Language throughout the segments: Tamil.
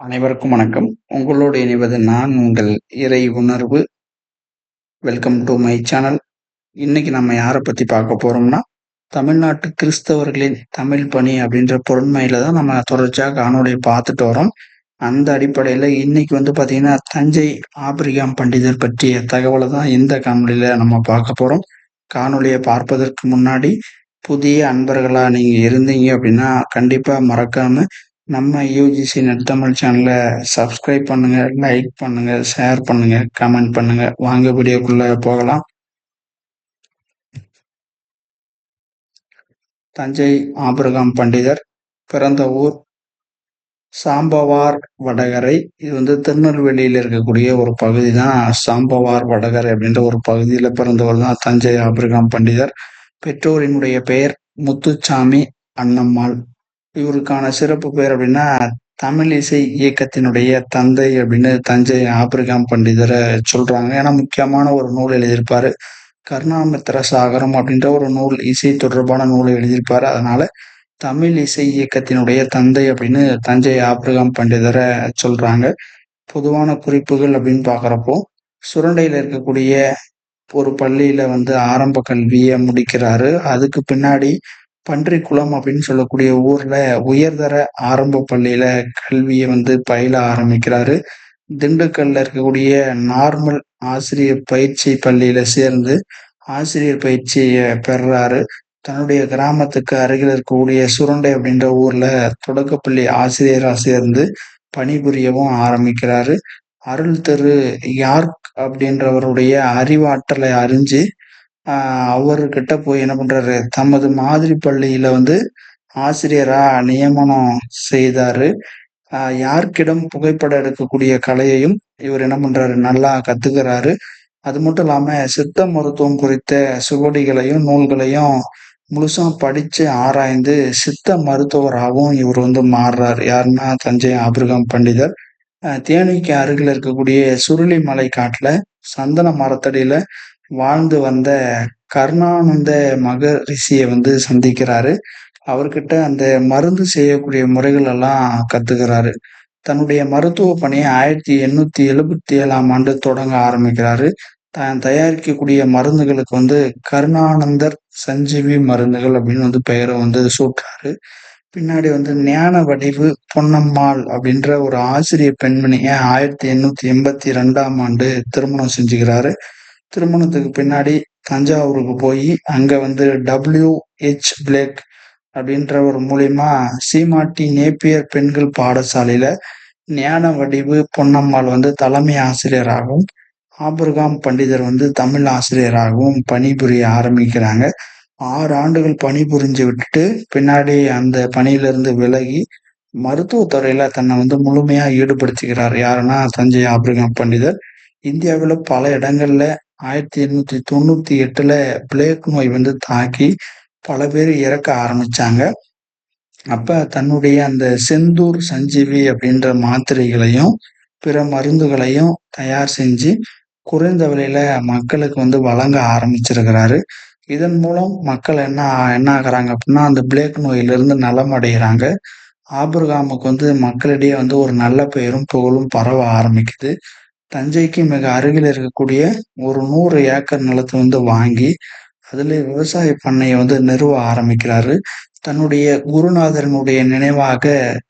அனைவருக்கும் வணக்கம். உங்களோடு இணைவது நான் உங்கள் இறை உணர்வு. வெல்கம் டு மை சேனல் இன்னைக்கு நம்ம யாரை பற்றி பார்க்க போகிறோம்னா தமிழ்நாட்டு கிறிஸ்தவர்களின் தமிழ் பணி அப்படின்ற பொருண்மையில தான் நம்ம தொடர்ச்சியாக காணொலியை பார்த்துட்டு வரோம். அந்த அடிப்படையில் இன்னைக்கு வந்து பார்த்தீங்கன்னா தஞ்சை ஆபிரிகாம் பண்டிதர் பற்றிய தகவலை தான் இந்த காணொலியில் நம்ம பார்க்க போகிறோம் காணொலியை பார்ப்பதற்கு முன்னாடி புதிய அன்பர்களாக நீங்கள் இருந்தீங்க அப்படின்னா கண்டிப்பாக மறக்காமல் நம்ம யூஜிசி நெட் தமிழ் சேனலை சப்ஸ்கிரைப் பண்ணுங்க லைக் பண்ணுங்க ஷேர் பண்ணுங்க கமெண்ட் பண்ணுங்க. வாங்க வீடியோக்குள்ள போகலாம். தஞ்சை ஆபிரகாம் பண்டிதர் பிறந்த ஊர் சாம்பவார் வடகரை. இது வந்து திருநெல்வேலியில் இருக்கக்கூடிய ஒரு பகுதி தான். சாம்பவார் வடகரை அப்படின்ற ஒரு பகுதியில் பிறந்தவர் தான் தஞ்சை ஆபிரகாம் பண்டிதர். பெற்றோரினுடைய பெயர் முத்துச்சாமி அண்ணம்மாள். இவருக்கான சிறப்பு பேர் அப்படின்னா தமிழ் இசை இயக்கத்தினுடைய தந்தை அப்படின்னு தஞ்சை ஆபிரகாம் பண்டிதரை சொல்றாங்க. ஏன்னா முக்கியமான ஒரு நூல் எழுதியிருப்பாரு. கருணாமித்திர சாகரம் அப்படின்ற ஒரு நூல் இசை தொடர்பான நூலை எழுதியிருப்பாரு. அதனால தமிழ் இசை இயக்கத்தினுடைய தந்தை அப்படின்னு தஞ்சை ஆபிரகாம் பண்டிதரை சொல்றாங்க. பொதுவான குறிப்புகள் அப்படின்னு பாக்குறப்போ சுரண்டையில இருக்கக்கூடிய ஒரு பள்ளியில வந்து ஆரம்ப கல்வியை முடிக்கிறாரு. அதுக்கு பின்னாடி பன்றிக்குளம் அப்படின்னு சொல்லக்கூடிய ஊர்ல உயர்தர ஆரம்ப பள்ளியில கல்வியை வந்து பயில ஆரம்பிக்கிறாரு. திண்டுக்கல்ல இருக்கக்கூடிய நார்மல் ஆசிரியர் பயிற்சி பள்ளியில சேர்ந்து ஆசிரியர் பயிற்சியை பெறாரு. தன்னுடைய கிராமத்துக்கு அருகில் இருக்கக்கூடிய சுரண்டை அப்படின்ற ஊர்ல தொடக்கப்பள்ளி ஆசிரியரா சேர்ந்து பணிபுரியவும் ஆரம்பிக்கிறாரு. அருள் தெரு யார்க் அப்படின்றவருடைய அறிவாற்றலை அறிஞ்சு அவர்கிட்ட போய் என்ன பண்றாரு? தமது மாதிரி பள்ளியில வந்து ஆசிரியரா நியமனம் செய்தாரு. யார்கிடம் புகைப்படம் எடுக்கக்கூடிய கலையையும் இவர் என்ன பண்றாரு? நல்லா கத்துக்கிறாரு. அது மட்டும் இல்லாம சித்த மருத்துவம் குறித்த சுவடிகளையும் நூல்களையும் முழுசா படிச்சு ஆராய்ந்து சித்த மருத்துவராகவும் இவர் வந்து மாறுறாரு. யாருன்னா தஞ்சை ஆபிரகாம் பண்டிதர். தேனிக்கு அருகில் இருக்கக்கூடிய சுருளி மலை காட்டுல சந்தன மரத்தடியில வாழ்ந்து வந்த கருணானந்த மகரிஷியை வந்து சந்திக்கிறாரு. அவர்கிட்ட அந்த மருந்து செய்யக்கூடிய முறைகள் எல்லாம் கத்துக்கிறாரு. தன்னுடைய மருத்துவ பணியை ஆயிரத்தி எண்ணூத்தி எழுபத்தி ஏழாம் ஆண்டு தொடங்க ஆரம்பிக்கிறாரு. தான் தயாரிக்கக்கூடிய மருந்துகளுக்கு வந்து கருணானந்தர் சஞ்சீவி மருந்துகள் அப்படின்னு வந்து பெயரை வந்து சூட்டுறாரு பின்னாடி வந்து ஞான வடிவு பொன்னம்மாள் அப்படின்ற ஒரு ஆசிரியர் பெண்மணியை ஆயிரத்தி எண்ணூத்தி எண்பத்தி ரெண்டாம் ஆண்டு திருமணம் செஞ்சுக்கிறாரு. திருமணத்துக்கு பின்னாடி தஞ்சாவூருக்கு போய் அங்க வந்து டபிள்யூ ஹெச் பிளேக் அப்படின்ற ஒரு மூலியமா சீமாட்டி நேப்பியர் பெண்கள் பாடசாலையில ஞான வடிவு பொன்னம்மாள் வந்து தலைமை ஆசிரியராகவும் ஆபிரகாம் பண்டிதர் வந்து தமிழ் ஆசிரியராகவும் பணிபுரிய ஆரம்பிக்கிறாங்க. ஆறு ஆண்டுகள் பணிபுரிஞ்சு விட்டுட்டு பின்னாடி அந்த பணியிலிருந்து விலகி மருத்துவத்துறையில தன்னை வந்து முழுமையா ஈடுபடுத்திக்கிறார் யாருன்னா தஞ்சை ஆபிரகாம் பண்டிதர். இந்தியாவில் பல இடங்கள்ல ஆயிரத்தி எண்ணூத்தி தொண்ணூத்தி எட்டுல பிளேக் நோய் வந்து தாக்கி பல பேர் இறக்க ஆரம்பிச்சாங்க. அப்ப தன்னுடைய அந்த செந்தூர் சஞ்சீவி அப்படின்ற மாத்திரைகளையும் பிற மருந்துகளையும் தயார் செஞ்சு குறைந்த விலையில மக்களுக்கு வந்து வழங்க ஆரம்பிச்சிருக்கிறாரு. இதன் மூலம் மக்கள் என்ன என்ன ஆகுறாங்க அப்படின்னா அந்த பிளேக் நோயிலிருந்து நலம் அடைகிறாங்க ஆபிரகாமுக்கு வந்து மக்களிடையே வந்து ஒரு நல்ல பெயரும் புகழும் பரவ ஆரம்பிக்குது. தஞ்சைக்கு மிக அருகில் இருக்கக்கூடிய ஒரு நூறு ஏக்கர் நிலத்தை வந்து வாங்கி அதுல விவசாய பண்ணையை வந்து நிறுவ ஆரம்பிக்கிறாரு. தன்னுடைய குருநாதரனுடைய நினைவாக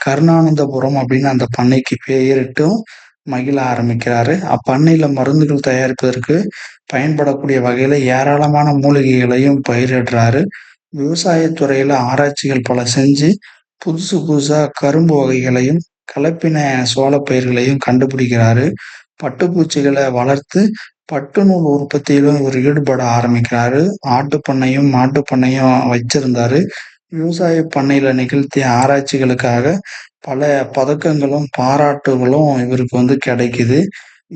கருணானந்தபுரம் அப்படின்னு அந்த பண்ணைக்கு பெயரிட்டும் மகிழ ஆரம்பிக்கிறாரு. அப்பண்ணையில மருந்துகள் தயாரிப்பதற்கு பயன்படக்கூடிய வகையில ஏராளமான மூலிகைகளையும் பயிரிடுறாரு. விவசாயத்துறையில ஆராய்ச்சிகள் பல செஞ்சு புதுசு புதுசா கரும்பு வகைகளையும் கலப்பின சோள பயிர்களையும் கண்டுபிடிக்கிறாரு. பட்டுப்பூச்சிகளை வளர்த்து பட்டு நூல் உற்பத்தியிலும் இவர் ஈடுபட ஆரம்பிக்கிறாரு. ஆட்டு பண்ணையும் மாட்டு பண்ணையும் வச்சிருந்தாரு. விவசாய பண்ணையில நிகழ்த்திய ஆராய்ச்சிகளுக்காக பல பதக்கங்களும் பாராட்டுகளும் இவருக்கு வந்து கிடைக்குது.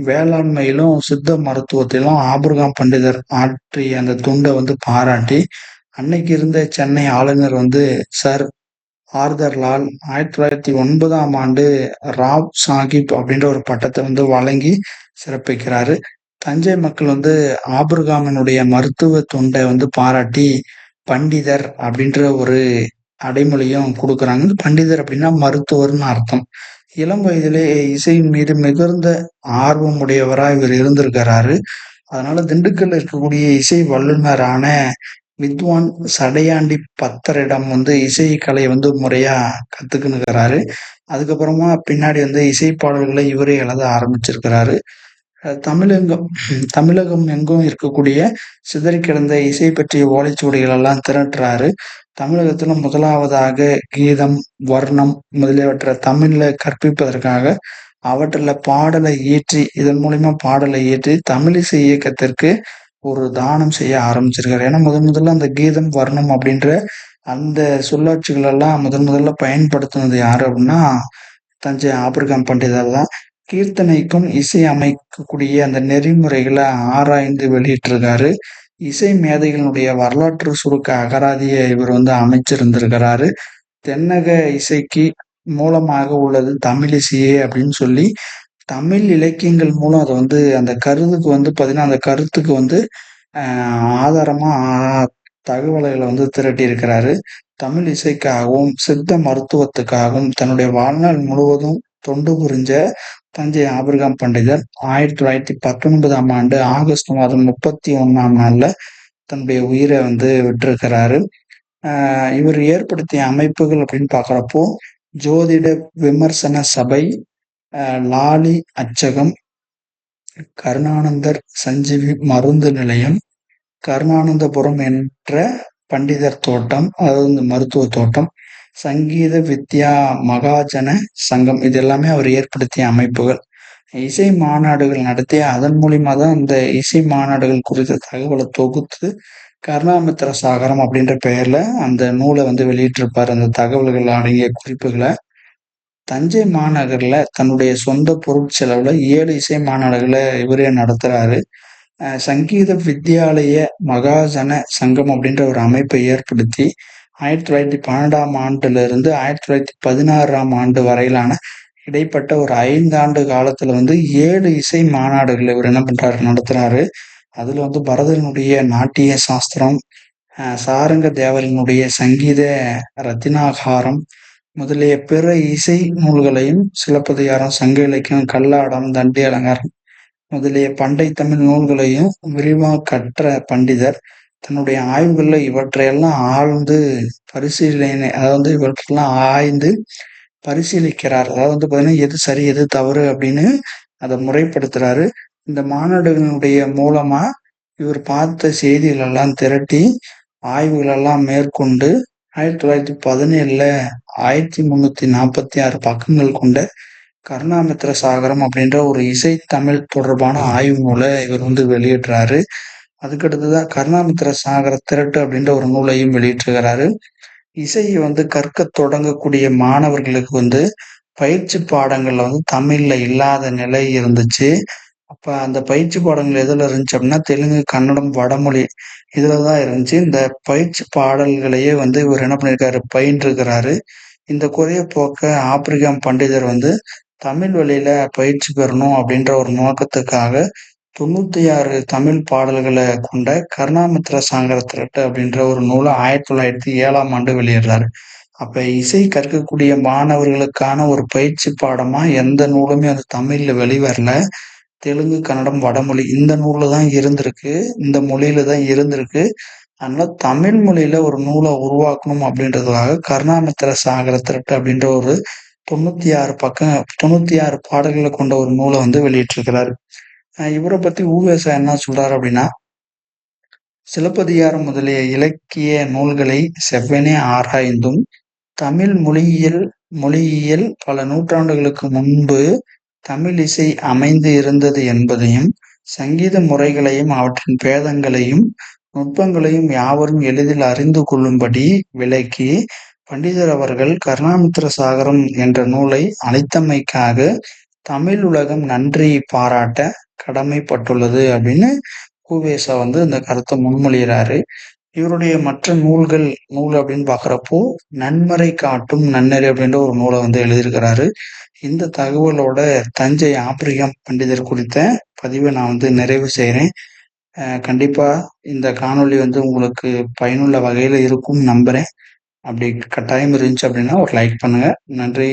வேளாண்மையிலும் சித்த மருத்துவத்திலும் ஆபிரகாம் பண்டிதர் ஆற்றிய அந்த துண்டை வந்து பாராட்டி அன்னைக்கு இருந்த சென்னை ஆளுநர் வந்து சார் ஆர்தர்லால் ஆயிரத்தி தொள்ளாயிரத்தி ஒன்பதாம் ஆண்டு ராவ் சாஹிப் அப்படின்ற ஒரு பட்டத்தை வந்து வழங்கி சிறப்பிக்கிறாரு. தஞ்சை மக்கள் வந்து ஆபிரகாமனுடைய மருத்துவ தொண்டை வந்து பாராட்டி பண்டிதர் அப்படின்ற ஒரு அடைமொழியும் கொடுக்குறாங்க. பண்டிதர் அப்படின்னா மருத்துவர்னு அர்த்தம். இளம் வயதிலே இசையின் மீது மிகுந்த ஆர்வம் உடையவராக இவர் இருந்திருக்கிறாரு. அதனால திண்டுக்கல்ல இருக்கக்கூடிய இசை வல்லுநரான வித்வான் சடையாண்டி பத்தரிடம் வந்து இசை கலை வந்து முறையா கத்துக்கினுக்கிறாரு அதுக்கப்புறமா பின்னாடி வந்து இசை பாடல்களை இவரே எழுத ஆரம்பிச்சிருக்கிறாரு. தமிழகம் தமிழகம் எங்கும் இருக்கக்கூடிய சிதறி கிடந்த இசை பற்றிய ஓலைச்சுவடிகள் எல்லாம் திரட்டுறாரு. தமிழகத்துல முதலாவதாக கீதம் வர்ணம் முதலியவற்றை தமிழ்ல கற்பிப்பதற்காக அவற்றில் பாடலை இயற்றி இதன் மூலியமா பாடலை இயற்றி தமிழிசை இயக்கத்திற்கு ஒரு தானம் செய்ய ஆரம்பிச்சிருக்காரு. ஏன்னா முதன் முதல்ல அந்த கீதம் வர்ணம் அப்படின்ற அந்த சொல்லாட்சிகள் எல்லாம் முதன் முதல்ல பயன்படுத்தினது யாரு அப்படின்னா தஞ்சை ஆபிரகாம் பண்டிதர் தான். கீர்த்தனைக்கும் இசை அமைக்கக்கூடிய அந்த நெறிமுறைகளை ஆராய்ந்து வெளியிட்டிருக்காரு. இசை மேதைகளினுடைய வரலாற்று சுருக்க அகராதியை இவர் வந்து அமைச்சிருந்திருக்கிறாரு. தென்னக இசைக்கு மூலமாக உள்ளது தமிழ் இசையே அப்படின்னு சொல்லி தமிழ் இலக்கியங்கள் மூலம் அதை வந்து அந்த கருத்துக்கு வந்து பார்த்தீங்கன்னா அந்த கருத்துக்கு வந்து ஆதாரமாக தகவல்களை வந்து திரட்டி இருக்கிறாரு. தமிழ் இசைக்காகவும் சித்த மருத்துவத்துக்காகவும் தன்னுடைய வாழ்நாள் முழுவதும் தொண்டு புரிஞ்ச தஞ்சை ஆபிரகாம் பண்டிதர் ஆயிரத்தி தொள்ளாயிரத்தி பத்தொன்பதாம் ஆண்டு ஆகஸ்ட் மாதம் முப்பத்தி ஒன்னாம் நாள்ல தன்னுடைய உயிரை வந்து விட்டிருக்கிறாரு. இவர் ஏற்படுத்திய அமைப்புகள் அப்படின்னு பார்க்குறப்போ ஜோதிட விமர்சன சபை லாலி அச்சகம் கருணானந்தர் சஞ்சீவி மருந்து நிலையம் கருணானந்தபுரம் என்ற பண்டிதர் தோட்டம் அதாவது மருத்துவ தோட்டம் சங்கீத வித்யா மகாஜன சங்கம் இது எல்லாமே அவர் ஏற்படுத்திய அமைப்புகள். இசை மாநாடுகள் நடத்தி அதன் மூலியமா தான் இந்த இசை மாநாடுகள் குறித்த தகவலை தொகுத்து கருணாமித்திர சாகரம் அப்படின்ற பெயர்ல அந்த நூலை வந்து வெளியிட்டிருப்பார். அந்த தகவல்கள் அடங்கிய குறிப்புகளை தஞ்சை மாநகர்ல தன்னுடைய சொந்த பொருட்செலவுல ஏழு இசை மாநாடுகளை இவரே நடத்துறாரு. சங்கீத வித்யாலய மகாஜன சங்கம் அப்படின்ற ஒரு அமைப்பை ஏற்படுத்தி ஆயிரத்தி தொள்ளாயிரத்தி பன்னெண்டாம் ஆண்டுல இருந்து ஆயிரத்தி தொள்ளாயிரத்தி பதினாறாம் ஆண்டு வரையிலான இடைப்பட்ட ஒரு ஐந்தாண்டு காலத்தில் காலத்துல வந்து ஏழு இசை மாநாடுகள் இவர் என்ன பண்றாரு நடத்துறாரு. அதுல வந்து பரதனுடைய நாட்டிய சாஸ்திரம் சாரங்க தேவரினுடைய சங்கீத ரத்தினாகாரம் முதலிய பிற இசை நூல்களையும் சிலப்பதிகாரம் சங்க இலக்கியம் கல்லாடம் தண்டி அலங்காரம் முதலிய பண்டை தமிழ் நூல்களையும் விரிவாக கற்ற பண்டிதர். தன்னுடைய ஆய்வுகளில் இவற்றையெல்லாம் ஆழ்ந்து பரிசீலனை அதாவது இவற்றெல்லாம் ஆய்ந்து பரிசீலிக்கிறார். அதாவது வந்து பார்த்தீங்கன்னா எது சரி எது தவறு அப்படின்னு அதை முறைப்படுத்துறாரு. இந்த மாநாடுகளுடைய மூலமா இவர் பார்த்த செய்திகள் எல்லாம் திரட்டி ஆய்வுகளெல்லாம் மேற்கொண்டு ஆயிரத்தி தொள்ளாயிரத்தி பதினேழுல ஆயிரத்தி முன்னூத்தி நாற்பத்தி ஆறு பக்கங்கள் கொண்ட கருணாமித்திர சாகரம் அப்படின்ற ஒரு இசை தமிழ் தொடர்பான ஆய்வு நூலை இவர் வந்து வெளியிடுறாரு. அதுக்கடுத்துதான் கருணாமித்திர சாகர திரட்டு அப்படின்ற ஒரு நூலையும் வெளியிட்டிருக்கிறாரு. இசையை வந்து கற்க தொடங்கக்கூடிய மாணவர்களுக்கு வந்து பயிற்சி பாடங்கள்ல வந்து தமிழ்ல இல்லாத நிலை இருந்துச்சு. அப்ப அந்த பயிற்சி பாடங்கள் எதுல இருந்துச்சு அப்படின்னா தெலுங்கு கன்னடம் வடமொழி இதுலதான் இருந்துச்சு. இந்த பயிற்சி பாடல்களையே வந்து இவர் என்ன பண்ணியிருக்காரு பயின்றிருக்கிறாரு. இந்த குறைய போக்க ஆப்பிரிக்காம் பண்டிதர் வந்து தமிழ் வழியில பயிற்சி பெறணும் அப்படின்ற ஒரு நோக்கத்துக்காக தொண்ணூத்தி ஆறு தமிழ் பாடல்களை கொண்ட கருணாமித்திர சாங்கர திரட்டு அப்படின்ற ஒரு நூலை ஆயிரத்தி தொள்ளாயிரத்தி ஏழாம் ஆண்டு வெளியிடுறாரு. அப்ப இசை கற்கக்கூடிய மாணவர்களுக்கான ஒரு பயிற்சி பாடமா எந்த நூலுமே அது தமிழ்ல வெளிவரல. தெலுங்கு கன்னடம் வடமொழி இந்த நூலில் தான் இருந்திருக்கு. இந்த மொழியில தான் இருந்திருக்கு. அதனால தமிழ் மொழியில ஒரு நூலை உருவாக்கணும் அப்படின்றதுக்காக கருணாமித்திர சாகர திரட்டு அப்படின்ற ஒரு தொண்ணூத்தி ஆறு பக்கம் தொண்ணூத்தி ஆறு பாடல்களை கொண்ட ஒரு நூலை வந்து வெளியிட்டிருக்கிறாரு. இவரை பத்தி ஊவேசா என்ன சொல்றாரு அப்படின்னா சிலப்பதிகாரம் முதலிய இலக்கிய நூல்களை செவ்வனே ஆராய்ந்தும் தமிழ் மொழியியல் மொழியியல் பல நூற்றாண்டுகளுக்கு முன்பு தமிழ் இசை அமைந்து இருந்தது என்பதையும் சங்கீத முறைகளையும் அவற்றின் பேதங்களையும் நுட்பங்களையும் யாவரும் எளிதில் அறிந்து கொள்ளும்படி விளக்கி பண்டிதர் அவர்கள் கருணாமித்திர சாகரம் என்ற நூலை அளித்தமைக்காக தமிழ் உலகம் நன்றி பாராட்ட கடமைப்பட்டுள்ளது அப்படின்னு கூவேசா வந்து இந்த கருத்தை முன்மொழிகிறாரு. இவருடைய மற்ற நூல்கள் நூல் அப்படின்னு பாக்குறப்போ நன்மறை காட்டும் நன்னறி அப்படின்ற ஒரு நூலை வந்து எழுதியிருக்கிறாரு. இந்த தகவலோட தஞ்சை ஆப்பிரிக்கம் பண்டிதர் குறித்த பதிவை நான் வந்து நிறைவு செய்கிறேன் கண்டிப்பா இந்த காணொளி வந்து உங்களுக்கு பயனுள்ள வகையில இருக்கும் நம்புறேன். அப்படி கட்டாயம் இருந்துச்சு அப்படின்னா ஒரு லைக் பண்ணுங்க. நன்றி.